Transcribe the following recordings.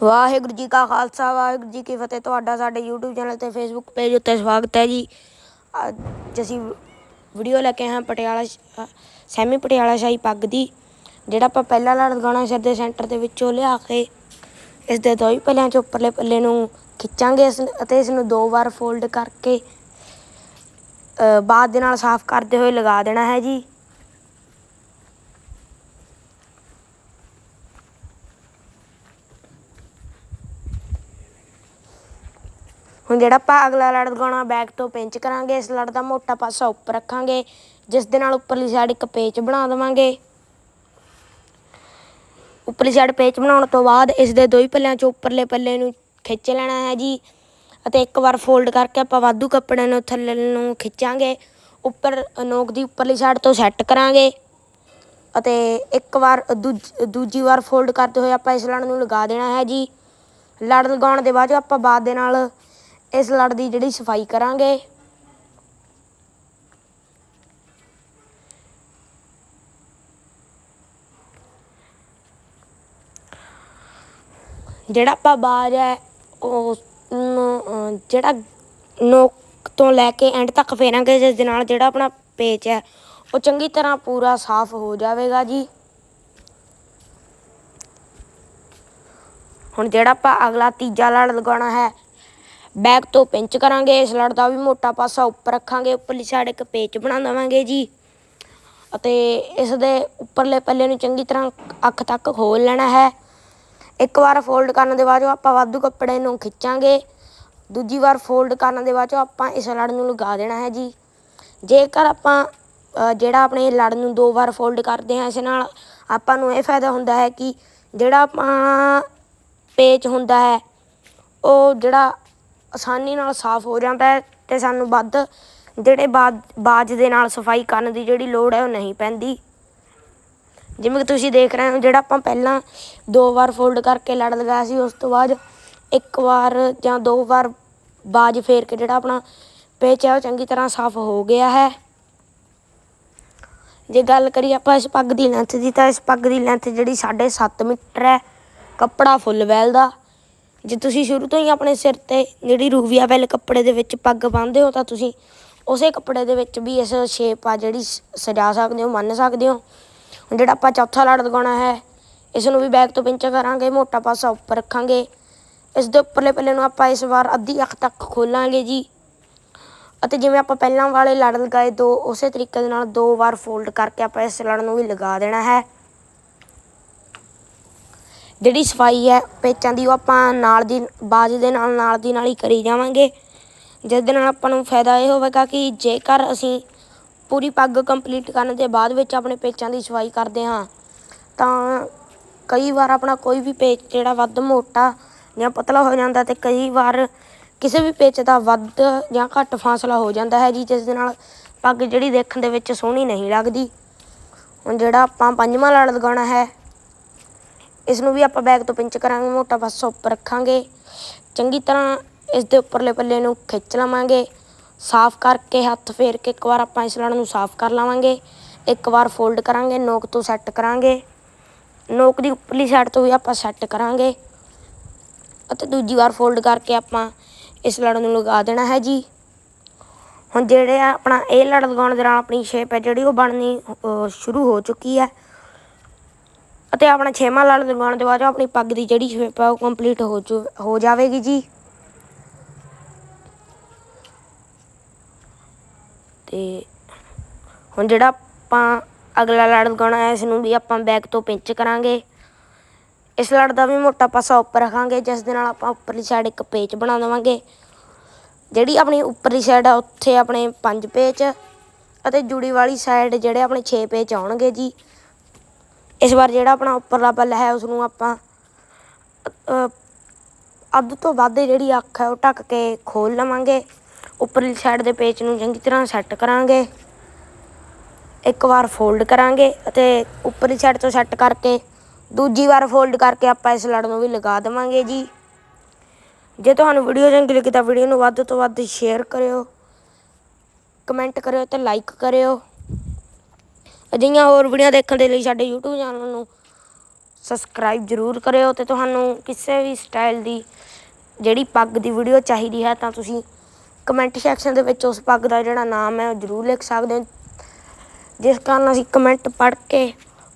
ਵਾਹਿਗੁਰੂ ਜੀ ਕਾ ਖਾਲਸਾ, ਵਾਹਿਗੁਰੂ ਜੀ ਕੀ ਫਤਿਹ। ਤੁਹਾਡਾ ਸਾਡੇ YouTube ਚੈਨਲ ਤੇ Facebook ਪੇਜ ਉੱਤੇ ਸਵਾਗਤ ਹੈ ਜੀ। ਅੱਜ ਅਸੀਂ ਵੀਡੀਓ ਲੈ ਕੇ ਆਏ ਹਾਂ ਪਟਿਆਲਾ ਸੈਮੀ ਪਟਿਆਲਾ ਸ਼ਾਹੀ ਪੱਗ ਦੀ, ਜਿਹੜਾ ਆਪਾਂ ਪਹਿਲਾਂ ਲੜ ਲਗਾਉਣਾ ਸਿਰ ਦੇ ਸੈਂਟਰ ਦੇ ਵਿੱਚੋਂ ਲਿਆ ਕੇ ਇਸ ਦੇ ਦੋਈ ਪੱਲਿਆਂ 'ਚ ਉੱਪਰਲੇ ਪੱਲੇ ਨੂੰ ਖਿੱਚਾਂਗੇ ਇਸ ਅਤੇ ਇਸ ਨੂੰ ਦੋ ਵਾਰ ਫੋਲਡ ਕਰਕੇ ਬਾਅਦ ਦੇ ਨਾਲ ਸਾਫ਼ ਕਰਦੇ ਹੋਏ ਲਗਾ ਦੇਣਾ ਹੈ ਜੀ। ਹੁਣ ਜਿਹੜਾ ਆਪਾਂ ਅਗਲਾ ਲੜ ਲਗਾਉਣਾ ਬੈਕ ਤੋਂ ਪਿੰਚ ਕਰਾਂਗੇ, ਇਸ ਲੜ ਦਾ ਮੋਟਾ ਪਾਸਾ ਉੱਪਰ ਰੱਖਾਂਗੇ, ਜਿਸ ਦੇ ਨਾਲ ਉੱਪਰਲੀ ਸਾਈਡ ਇੱਕ ਪੇਚ ਬਣਾ ਦੇਵਾਂਗੇ। ਉੱਪਰਲੀ ਸਾਈਡ ਪੇਚ ਬਣਾਉਣ ਤੋਂ ਬਾਅਦ ਇਸ ਦੇ ਦੋਈ ਪੱਲਿਆਂ ਚੋਂ ਉੱਪਰਲੇ ਪੱਲੇ ਨੂੰ ਖਿੱਚ ਲੈਣਾ ਹੈ ਜੀ, ਅਤੇ ਇੱਕ ਵਾਰ ਫੋਲਡ ਕਰਕੇ ਆਪਾਂ ਵਾਧੂ ਕੱਪੜੇ ਨੂੰ ਥੱਲੇ ਨੂੰ ਖਿੱਚਾਂਗੇ। ਉੱਪਰ ਨੋਕ ਦੀ ਉੱਪਰਲੀ ਸਾਈਡ ਤੋਂ ਸੈੱਟ ਕਰਾਂਗੇ, ਅਤੇ ਇੱਕ ਵਾਰ ਦੂਜ- ਦੂਜੀ ਵਾਰ ਫੋਲਡ ਕਰਦੇ ਹੋਏ ਆਪਾਂ ਇਸ ਲੜ ਨੂੰ ਲਗਾ ਦੇਣਾ ਹੈ ਜੀ। ਲੜ ਲਗਾਉਣ ਦੇ ਬਾਅਦ ਆਪਾਂ ਬਾਅਦ ਦੇ ਨਾਲ ਇਸ ਲੜ ਦੀ ਜਿਹੜੀ ਸਫ਼ਾਈ ਕਰਾਂਗੇ। ਜਿਹੜਾ ਆਪਾਂ ਬਾਜ ਹੈ ਉਹ ਜਿਹੜਾ ਨੋਕ ਤੋਂ ਲੈ ਕੇ ਐਂਡ ਤੱਕ ਫੇਰਾਂਗੇ, ਜਿਸ ਦੇ ਨਾਲ ਜਿਹੜਾ ਆਪਣਾ ਪੇਚ ਹੈ, ਉਹ ਚੰਗੀ ਤਰ੍ਹਾਂ ਪੂਰਾ ਸਾਫ਼ ਹੋ ਜਾਵੇਗਾ ਜੀ। ਹੁਣ ਜਿਹੜਾ ਆਪਾਂ ਅਗਲਾ ਤੀਜਾ ਲੜ ਲਗਾਉਣਾ ਹੈ ਬੈਕ ਤੋਂ ਪਿੰਚ ਕਰਾਂਗੇ ਇਸ ਲੜ ਦਾ ਵੀ ਮੋਟਾ ਪਾਸਾ ਉੱਪਰ ਰੱਖਾਂਗੇ, ਉੱਪਰਲੀ ਸਾਈਡ ਇੱਕ ਪੇਚ ਬਣਾ ਦੇਵਾਂਗੇ ਜੀ। ਅਤੇ ਇਸ ਦੇ ਉੱਪਰਲੇ ਪੱਲੇ ਨੂੰ ਚੰਗੀ ਤਰ੍ਹਾਂ ਅੱਖ ਤੱਕ ਖੋਲ ਲੈਣਾ ਹੈ। ਇੱਕ ਵਾਰ ਫੋਲਡ ਕਰਨ ਦੇ ਬਾਅਦ ਆਪਾਂ ਵਾਧੂ ਕੱਪੜੇ ਨੂੰ ਖਿੱਚਾਂਗੇ, ਦੂਜੀ ਵਾਰ ਫੋਲਡ ਕਰਨ ਦੇ ਬਾਅਦ ਆਪਾਂ ਇਸ ਲੜ ਨੂੰ ਲਗਾ ਦੇਣਾ ਹੈ ਜੀ। ਜੇਕਰ ਆਪਾਂ ਜਿਹੜਾ ਆਪਣੇ ਲੜ ਨੂੰ ਦੋ ਵਾਰ ਫੋਲਡ ਕਰਦੇ ਹਾਂ, ਇਸ ਨਾਲ ਆਪਾਂ ਨੂੰ ਇਹ ਫਾਇਦਾ ਹੁੰਦਾ ਹੈ ਕਿ ਜਿਹੜਾ ਆਪਾਂ ਪੇਚ ਹੁੰਦਾ ਹੈ, ਉਹ ਜਿਹੜਾ ਆਸਾਨੀ ਨਾਲ ਸਾਫ਼ ਹੋ ਜਾਂਦਾ ਹੈ ਤੇ ਸਾਨੂੰ ਵੱਧ ਜਿਹੜੇ ਬਾਜ ਬਾਜ ਦੇ ਨਾਲ ਸਫ਼ਾਈ ਕਰਨ ਦੀ ਜਿਹੜੀ ਲੋੜ ਹੈ ਉਹ ਨਹੀਂ ਪੈਂਦੀ। ਜਿਵੇਂ ਕਿ ਤੁਸੀਂ ਦੇਖ ਰਹੇ ਹੋ, ਜਿਹੜਾ ਆਪਾਂ ਪਹਿਲਾਂ ਦੋ ਵਾਰ ਫੋਲਡ ਕਰਕੇ ਲੜ ਲਗਾਇਆ ਸੀ, ਉਸ ਤੋਂ ਬਾਅਦ ਇੱਕ ਵਾਰ ਜਾਂ ਦੋ ਵਾਰ ਬਾਜ ਫੇਰ ਕੇ ਜਿਹੜਾ ਆਪਣਾ ਪੇਚ ਹੈ, ਉਹ ਚੰਗੀ ਤਰ੍ਹਾਂ ਸਾਫ਼ ਹੋ ਗਿਆ ਹੈ। ਜੇ ਗੱਲ ਕਰੀਏ ਆਪਾਂ ਇਸ ਪੱਗ ਦੀ ਲੈਂਥ ਦੀ, ਤਾਂ ਇਸ ਪੱਗ ਦੀ ਲੈਂਥ ਜਿਹੜੀ 7.5 ਮੀਟਰ ਹੈ, ਕੱਪੜਾ ਫੁੱਲ ਵੈਲ ਦਾ। ਜੇ ਤੁਸੀਂ ਸ਼ੁਰੂ ਤੋਂ ਹੀ ਆਪਣੇ ਸਿਰ ਤੇ ਜਿਹੜੀ ਰੂਬੀਆ ਵੈਲ ਕੱਪੜੇ ਦੇ ਵਿੱਚ ਪੱਗ ਬੰਨ੍ਹਦੇ ਹੋ ਤਾਂ ਤੁਸੀਂ ਉਸੇ ਕੱਪੜੇ ਦੇ ਵਿੱਚ ਵੀ ਇਸ ਸ਼ੇਪ ਆ ਜਿਹੜੀ ਸ- ਸਜਾ ਸਕਦੇ ਹੋ ਮੰਨ ਸਕਦੇ ਹੋ। ਹੁਣ ਜਿਹੜਾ ਆਪਾਂ ਚੌਥਾ ਲੜ ਲਗਾਉਣਾ ਹੈ, ਇਸ ਨੂੰ ਵੀ ਬੈਕ ਤੋਂ ਪਿੰਚ ਕਰਾਂਗੇ, ਮੋਟਾ ਪਾਸਾ ਉੱਪਰ ਰੱਖਾਂਗੇ। ਇਸ ਦੇ ਉੱਪਰਲੇ ਪੱਲੇ ਨੂੰ ਆਪਾਂ ਇਸ ਵਾਰ ਅੱਧੀ ਅੱਖ ਤੱਕ ਖੋਲਾਂਗੇ ਜੀ। ਅਤੇ ਜਿਵੇਂ ਆਪਾਂ ਪਹਿਲਾਂ ਵਾਲੇ ਲੜ ਲਗਾਏ ਦੋ, ਉਸੇ ਤਰੀਕੇ ਦੇ ਨਾਲ ਦੋ ਵਾਰ ਫੋਲਡ ਕਰਕੇ ਆਪਾਂ ਇਸ ਲੜ ਨੂੰ ਵੀ ਲਗਾ ਦੇਣਾ ਹੈ। ਜਿਹੜੀ ਸਫ਼ਾਈ ਹੈ, ਪੇਚਾਂ ਦੀ, ਉਹ ਆਪਾਂ ਨਾਲ ਦੀ ਬਾਜ ਦੇ ਨਾਲ ਨਾਲ ਦੀ ਨਾਲ ਹੀ ਕਰੀ ਜਾਵਾਂਗੇ। ਜਿਸ ਦੇ ਨਾਲ ਆਪਾਂ ਨੂੰ ਫਾਇਦਾ ਇਹ ਹੋਵੇਗਾ ਕਿ ਜੇਕਰ ਅਸੀਂ ਪੂਰੀ ਪੱਗ ਕੰਪਲੀਟ ਕਰਨ ਦੇ ਬਾਅਦ ਵਿੱਚ ਆਪਣੇ ਪੇਚਾਂ ਦੀ ਸਫ਼ਾਈ ਕਰਦੇ ਹਾਂ, ਤਾਂ ਕਈ ਵਾਰ ਆਪਣਾ ਕੋਈ ਵੀ ਪੇਚ ਜਿਹੜਾ ਵੱਧ ਮੋਟਾ ਜਾਂ ਪਤਲਾ ਹੋ ਜਾਂਦਾ ਤੇ ਕਈ ਵਾਰ ਕਿਸੇ ਵੀ ਪੇਚ ਦਾ ਵੱਧ ਜਾਂ ਘੱਟ ਫਾਸਲਾ ਹੋ ਜਾਂਦਾ ਹੈ ਜੀ, ਜਿਸ ਦੇ ਨਾਲ ਪੱਗ ਜਿਹੜੀ ਦੇਖਣ ਦੇ ਵਿੱਚ ਸੋਹਣੀ ਨਹੀਂ ਲੱਗਦੀ। ਹੁਣ ਜਿਹੜਾ ਆਪਾਂ ਪੰਜਵਾਂ ਲੜ ਲਗਾਉਣਾ ਹੈ ਇਸ ਨੂੰ ਵੀ ਆਪਾਂ ਬੈਗ ਤੋਂ ਪਿੰਚ ਕਰਾਂਗੇ, ਮੋਟਾ ਪਾਸਾ ਉੱਪਰ ਰੱਖਾਂਗੇ। ਚੰਗੀ ਤਰ੍ਹਾਂ ਇਸ ਦੇ ਉੱਪਰਲੇ ਪੱਲੇ ਨੂੰ ਖਿੱਚ ਲਵਾਂਗੇ। ਸਾਫ਼ ਕਰਕੇ ਹੱਥ ਫੇਰ ਕੇ ਇੱਕ ਵਾਰ ਆਪਾਂ ਇਸ ਲੜ ਨੂੰ ਸਾਫ਼ ਕਰ ਲਵਾਂਗੇ। ਇੱਕ ਵਾਰ ਫੋਲਡ ਕਰਾਂਗੇ, ਨੋਕ ਤੋਂ ਸੈੱਟ ਕਰਾਂਗੇ। ਨੋਕ ਦੀ ਉੱਪਰਲੀ ਸਾਈਡ ਤੋਂ ਵੀ ਆਪਾਂ ਸੈੱਟ ਕਰਾਂਗੇ। ਅਤੇ ਦੂਜੀ ਵਾਰ ਫੋਲਡ ਕਰਕੇ ਆਪਾਂ ਇਸ ਲੜ ਨੂੰ ਲਗਾ ਦੇਣਾ ਹੈ ਜੀ। ਹੁਣ ਜਿਹੜੇ ਆ ਆਪਣਾ ਇਹ ਲੜ ਲਗਾਉਣ ਦੇ ਨਾਲ ਆਪਣੀ ਸ਼ੇਪ ਹੈ ਜਿਹੜੀ ਉਹ ਬਣਨੀ ਸ਼ੁਰੂ ਹੋ ਚੁੱਕੀ ਹੈ। ਅਤੇ ਆਪਣਾ ਛੇਵਾਂ ਲੜ ਲਗਾਉਣ ਦੇ ਬਾਅਦ ਆਪਣੀ ਪੱਗ ਦੀ ਜਿਹੜੀ ਸ਼ੇਪ ਹੈ ਉਹ ਕੰਪਲੀਟ ਹੋ ਚੁ ਹੋ ਜਾਵੇਗੀ ਜੀ। ਤੇ ਹੁਣ ਜਿਹੜਾ ਆਪਾਂ ਅਗਲਾ ਲੜ ਲਗਾਉਣਾ ਹੈ ਇਸ ਨੂੰ ਵੀ ਆਪਾਂ ਬੈਕ ਤੋਂ ਪਿੰਚ ਕਰਾਂਗੇ। ਇਸ ਲੜ ਦਾ ਵੀ ਮੋਟਾ ਪਾਸਾ ਉੱਪਰ ਰੱਖਾਂਗੇ, ਜਿਸ ਦੇ ਨਾਲ ਆਪਾਂ ਉੱਪਰਲੀ ਸਾਈਡ ਇੱਕ ਪੇਚ ਬਣਾ ਦੇਵਾਂਗੇ। ਜਿਹੜੀ ਆਪਣੀ ਉੱਪਰਲੀ ਸਾਈਡ ਆ, ਉੱਥੇ ਆਪਣੇ ਪੰਜ ਪੇਚ ਅਤੇ ਜੁੜੀ ਵਾਲੀ ਸਾਈਡ ਜਿਹੜੇ ਆਪਣੇ 6 ਪੇਚ ਆਉਣਗੇ ਜੀ। ਇਸ ਵਾਰ ਜਿਹੜਾ ਆਪਣਾ ਉੱਪਰਲਾ ਪੱਲਾ ਹੈ ਉਸ ਨੂੰ ਆਪਾਂ ਅੱਧ ਤੋਂ ਵੱਧ ਜਿਹੜੀ ਅੱਖ ਹੈ ਉਹ ਢੱਕ ਕੇ ਖੋਲ ਲਵਾਂਗੇ। ਉੱਪਰਲੀ ਸਾਈਡ ਦੇ ਪੇਚ ਨੂੰ ਚੰਗੀ ਤਰ੍ਹਾਂ ਸੈੱਟ ਕਰਾਂਗੇ। ਇੱਕ ਵਾਰ ਫੋਲਡ ਕਰਾਂਗੇ ਅਤੇ ਉੱਪਰਲੀ ਸਾਈਡ ਤੋਂ ਸੈੱਟ ਕਰਕੇ ਦੂਜੀ ਵਾਰ ਫੋਲਡ ਕਰਕੇ ਆਪਾਂ ਇਸ ਲੜ ਨੂੰ ਵੀ ਲਗਾ ਦੇਵਾਂਗੇ ਜੀ। ਜੇ ਤੁਹਾਨੂੰ ਵੀਡੀਓ ਚੰਗੀ ਲੱਗੀ ਤਾਂ ਵੀਡੀਓ ਨੂੰ ਵੱਧ ਤੋਂ ਵੱਧ ਸ਼ੇਅਰ ਕਰਿਓ। ਕਮੈਂਟ ਕਰਿਓ ਤੇ ਲਾਈਕ ਕਰਿਓ। ਅਜਿਹੀਆਂ ਹੋਰ ਵੀਡੀਓ ਦੇਖਣ ਦੇ ਲਈ ਸਾਡੇ YouTube ਚੈਨਲ ਨੂੰ ਸਬਸਕ੍ਰਾਈਬ ਜ਼ਰੂਰ ਕਰਿਓ ਤੇ ਤੁਹਾਨੂੰ ਕਿਸੇ ਵੀ ਸਟਾਈਲ ਦੀ ਜਿਹੜੀ ਪੱਗ ਦੀ ਵੀਡੀਓ ਚਾਹੀਦੀ ਹੈ ਤਾਂ ਤੁਸੀਂ ਕਮੈਂਟ ਸੈਕਸ਼ਨ ਦੇ ਵਿੱਚ ਉਸ ਪੱਗ ਦਾ ਜਿਹੜਾ ਨਾਮ ਹੈ ਉਹ ਜ਼ਰੂਰ ਲਿਖ ਸਕਦੇ ਹੋ। ਜਿਸ ਕਾਰਨ ਅਸੀਂ ਕਮੈਂਟ ਪੜ੍ਹ ਕੇ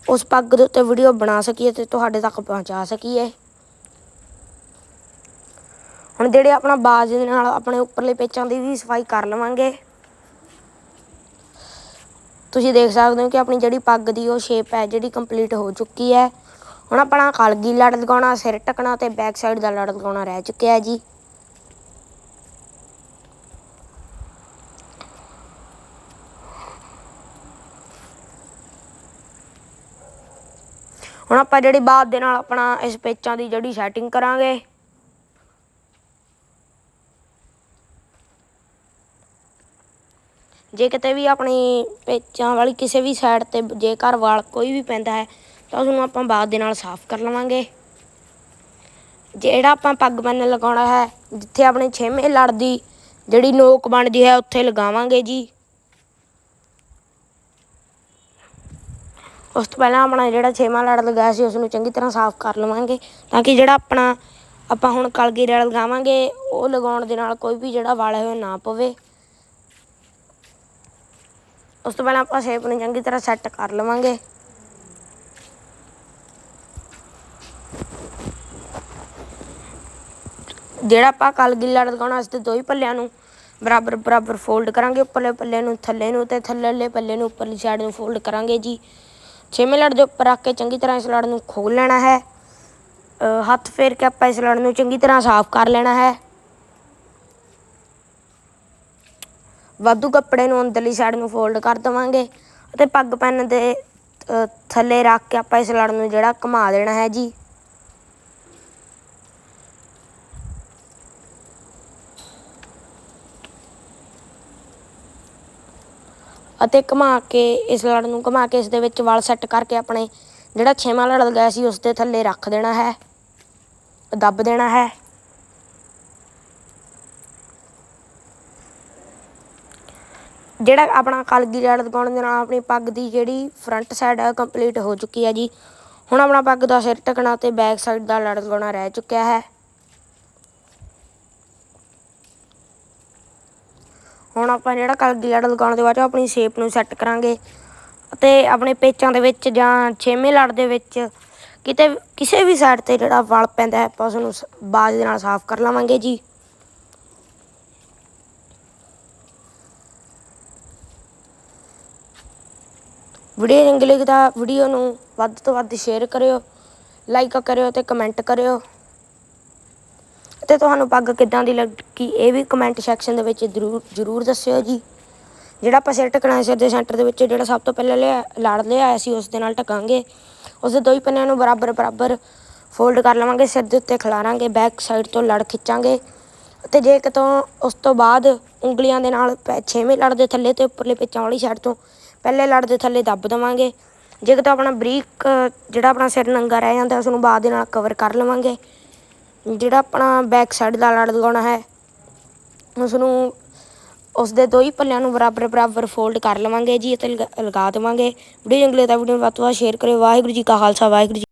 ਉਸ ਪੱਗ ਦੇ ਉੱਤੇ ਵੀਡੀਓ ਬਣਾ ਸਕੀਏ ਤੇ ਤੁਹਾਡੇ ਤੱਕ ਪਹੁੰਚਾ ਸਕੀਏ। ਹੁਣ ਜਿਹੜੇ ਆਪਣਾ ਬਾਜ ਦੇ ਨਾਲ ਆਪਣੇ ਉੱਪਰਲੇ ਪੇਚਾਂ ਦੀ ਵੀ ਸਫ਼ਾਈ ਕਰ ਲਵਾਂਗੇ। ਤੁਸੀਂ ਦੇਖ ਸਕਦੇ ਹੋ ਕਿ ਆਪਣੀ ਜਿਹੜੀ ਪੱਗ ਦੀ ਉਹ ਸ਼ੇਪ ਹੈ, ਜਿਹੜੀ ਕੰਪਲੀਟ ਹੋ ਚੁੱਕੀ ਹੈ। ਹੁਣ ਆਪਣਾ ਕਲਗੀ ਲੜ ਲਗਾਉਣਾ, ਸਿਰ ਟਕਣਾ ਤੇ ਬੈਕ ਸਾਈਡ ਦਾ ਲੜ ਲਗਾਉਣਾ ਰਹਿ ਚੁੱਕਿਆ ਹੈ ਜੀ। ਹੁਣ ਆਪਾਂ ਜਿਹੜੀ ਬਾਅਦ ਦੇ ਨਾਲ ਆਪਣਾ ਇਸ ਪੇਚਾਂ ਦੀ ਜਿਹੜੀ ਸੈਟਿੰਗ ਕਰਾਂਗੇ। ਜੇ ਕਿਤੇ ਵੀ ਆਪਣੀ ਪੇਚਾਂ ਵਾਲੀ ਕਿਸੇ ਵੀ ਸਾਈਡ ਤੇ ਜੇ ਘਰ ਵਾਲ ਕੋਈ ਵੀ ਪੈਂਦਾ ਹੈ, ਤਾਂ ਉਸਨੂੰ ਆਪਾਂ ਬਾਅਦ ਦੇ ਨਾਲ ਸਾਫ਼ ਕਰ ਲਵਾਂਗੇ। ਜਿਹੜਾ ਆਪਾਂ ਪੱਗ ਬੰਨ ਲਗਾਉਣਾ ਹੈ, ਜਿੱਥੇ ਆਪਣੇ ਛੇਵੇਂ ਲੜ ਦੀ ਜਿਹੜੀ ਨੋਕ ਬਣਦੀ ਹੈ, ਉੱਥੇ ਲਗਾਵਾਂਗੇ ਜੀ। ਉਸ ਤੋਂ ਪਹਿਲਾਂ ਆਪਣਾ ਜਿਹੜਾ ਛੇਵਾਂ ਲੜ ਲਗਾਇਆ ਸੀ ਉਸ ਨੂੰ ਚੰਗੀ ਤਰ੍ਹਾਂ ਸਾਫ਼ ਕਰ ਲਵਾਂਗੇ, ਤਾਂ ਕਿ ਜਿਹੜਾ ਆਪਣਾ ਆਪਾਂ ਹੁਣ ਕਲਗੀ ਰਲ ਲਗਾਵਾਂਗੇ, ਉਹ ਲਗਾਉਣ ਦੇ ਨਾਲ ਕੋਈ ਵੀ ਜਿਹੜਾ ਵਾਲਾ ਹੈ, ਉਹ ਨਾ ਪਵੇ। ਉਸ ਤੋਂ ਪਹਿਲਾਂ ਆਪਾਂ ਸ਼ੇਪ ਨੂੰ ਚੰਗੀ ਤਰ੍ਹਾਂ ਸੈੱਟ ਕਰ ਲਵਾਂਗੇ। ਜਿਹੜਾ ਆਪਾਂ ਕਲਗੀ ਲੜ ਲਗਾਉਣਾ ਇਸ ਤੇ ਦੋ ਹੀ ਪੱਲਿਆਂ ਨੂੰ ਬਰਾਬਰ ਬਰਾਬਰ ਫੋਲਡ ਕਰਾਂਗੇ, ਉੱਪਰਲੇ ਪੱਲੇ ਨੂੰ, ਥੱਲੇ ਨੂੰ ਤੇ ਥੱਲੇਲੇ ਪੱਲੇ ਨੂੰ, ਉੱਪਰਲੀ ਸਾਈਡ ਨੂੰ ਫੋਲਡ ਕਰਾਂਗੇ ਜੀ। ਛੇਵੇਂ ਲੜ ਦੇ ਉੱਪਰ ਰੱਖ ਕੇ ਚੰਗੀ ਤਰ੍ਹਾਂ ਇਸ ਲੜ ਨੂੰ ਖੋਲ ਲੈਣਾ ਹੈ। ਹੱਥ ਫੇਰ ਕੇ ਆਪਾਂ ਇਸ ਲੜ ਨੂੰ ਚੰਗੀ ਤਰ੍ਹਾਂ ਸਾਫ਼ ਕਰ ਲੈਣਾ ਹੈ। ਵਾਧੂ ਕੱਪੜੇ ਨੂੰ ਅੰਦਰਲੀ ਸਾਈਡ ਨੂੰ ਫੋਲਡ ਕਰ ਦਵਾਂਗੇ ਅਤੇ ਪੱਗ ਪੈਨ ਦੇ ਥੱਲੇ ਰੱਖ ਕੇ ਆਪਾਂ ਇਸ ਲੜ ਨੂੰ ਜਿਹੜਾ ਘੁਮਾ ਦੇਣਾ ਹੈ ਜੀ। ਅਤੇ ਘੁਮਾ ਕੇ, ਇਸ ਲੜ ਨੂੰ ਘੁਮਾ ਕੇ ਇਸ ਦੇ ਵਿੱਚ ਵਾਲ ਸੈੱਟ ਕਰਕੇ ਆਪਣੇ ਜਿਹੜਾ ਛੇਵਾਂ ਲੜ ਲਗਾਇਆ ਸੀ, ਉਸ ਦੇ ਥੱਲੇ ਰੱਖ ਦੇਣਾ ਹੈ। ਦੱਬ ਦੇਣਾ ਹੈ। ਜਿਹੜਾ ਆਪਣਾ ਕਲਗੀ ਲੜ ਲਗਾਉਣ ਦੇ ਨਾਲ ਆਪਣੀ ਪੱਗ ਦੀ ਜਿਹੜੀ ਫਰੰਟ ਸਾਈਡ ਹੈ ਕੰਪਲੀਟ ਹੋ ਚੁੱਕੀ ਹੈ ਜੀ। ਹੁਣ ਆਪਣਾ ਪੱਗ ਦਾ ਸਿਰ ਟਕਣਾ ਤੇ ਬੈਕ ਸਾਈਡ ਦਾ ਲੜ ਲਗਾਉਣਾ ਰਹਿ ਚੁੱਕਿਆ ਹੈ। ਹੁਣ ਆਪਾਂ ਜਿਹੜਾ ਕਲਗੀ ਲੜ ਲਗਾਉਣ ਦੇ ਬਾਅਦ ਚੋਂ ਆਪਣੀ ਸ਼ੇਪ ਨੂੰ ਸੈੱਟ ਕਰਾਂਗੇ ਅਤੇ ਆਪਣੇ ਪੇਚਾਂ ਦੇ ਵਿੱਚ ਜਾਂ ਛੇਵੇਂ ਲੜ ਦੇ ਵਿੱਚ ਕਿਤੇ, ਕਿਸੇ ਵੀ ਸਾਈਡ ਤੇ ਜਿਹੜਾ ਵਲ ਪੈਂਦਾ ਹੈ, ਆਪਾਂ ਉਸ ਨੂੰ ਸ- ਬਾਜ ਦੇ ਨਾਲ ਸਾਫ਼ ਕਰ ਲਵਾਂਗੇ ਜੀ। ਵੀਡੀਓ ਚੰਗੀ ਲੱਗੀ ਤਾਂ ਵੀਡੀਓ ਨੂੰ ਵੱਧ ਤੋਂ ਵੱਧ ਸ਼ੇਅਰ ਕਰਿਓ ਲਾਈਕ ਕਰਿਓ ਤੇ ਕਮੈਂਟ ਕਰਿਓ। ਤੇ ਤੁਹਾਨੂੰ ਪੱਗ ਕਿੱਦਾਂ ਦੀ ਲੱਗੀ ਇਹ ਵੀ ਕਮੈਂਟ ਸੈਕਸ਼ਨ ਦੇ ਵਿੱਚ ਜ਼ਰੂਰ ਜ਼ਰੂਰ ਦੱਸਿਓ ਜੀ। ਜਿਹੜਾ ਆਪਾਂ ਸਿਰ ਟਕਣਾ ਸਿਰ ਦੇ ਸੈਂਟਰ ਦੇ ਵਿੱਚ ਜਿਹੜਾ ਸਭ ਤੋਂ ਪਹਿਲਾਂ ਲਿਆ, ਲੜ ਲਿਆਇਆ ਸੀ, ਉਸ ਦੇ ਨਾਲ ਟਕਾਂਗੇ ਉਸ ਦੇ ਦੋ ਹੀ ਪੰਨਿਆਂ ਨੂੰ ਬਰਾਬਰ ਬਰਾਬਰ ਫੋਲਡ ਕਰ ਲਵਾਂਗੇ, ਸਿਰ ਦੇ ਉੱਤੇ ਖਿਲਾਰਾਂਗੇ ਬੈਕ ਸਾਈਡ ਤੋਂ ਲੜ ਖਿੱਚਾਂਗੇ। ਅਤੇ ਜੇ ਕਿਤੋਂ ਉਸ ਤੋਂ ਬਾਅਦ ਉਂਗਲੀਆਂ ਦੇ ਨਾਲ ਪੈ- ਛੇਵੇਂ ਲੜ ਦੇ ਥੱਲੇ ਤੇ ਉੱਪਰਲੇ ਪਿੱਛਾਂ ਵਾਲੀ ਸਾਈਡ ਤੋਂ ਪਹਿਲੇ ਲੜ ਦੇ ਥੱਲੇ ਦੱਬ ਦੇਵਾਂਗੇ। ਜੇ ਕਿਤੋਂ ਆਪਣਾ ਬਰੀਕ, ਜਿਹੜਾ ਆਪਣਾ ਸਿਰ ਨੰਗਾ ਰਹਿ ਜਾਂਦਾ, ਉਸ ਨੂੰ ਬਾਅਦ ਦੇ ਨਾਲ ਕਵਰ ਕਰ ਲਵਾਂਗੇ। ਜਿਹੜਾ ਆਪਣਾ ਬੈਕ ਸਾਈਡ ਦਾ ਲੜ ਲਗਾਉਣਾ ਹੈ, ਉਸ ਨੂੰ ਉਸ ਦੇ ਦੋ ਹੀ ਪੱਲਿਆਂ ਨੂੰ ਬਰਾਬਰ ਬਰਾਬਰ ਫੋਲਡ ਕਰ ਲਵਾਂਗੇ ਜੀ, ਅਤੇ ਲਗਾ ਲਗਾ ਦੇਵਾਂਗੇ। ਵੀਡੀਓ ਚੰਗੀ ਲੱਗੇ ਤਾਂ ਵੀਡੀਓ ਨੂੰ ਵੱਧ ਤੋਂ ਵੱਧ ਸ਼ੇਅਰ ਕਰਿਓ। ਵਾਹਿਗੁਰੂ ਜੀ ਕਾ ਖਾਲਸਾ, ਵਾਹਿਗੁਰੂ ਜੀ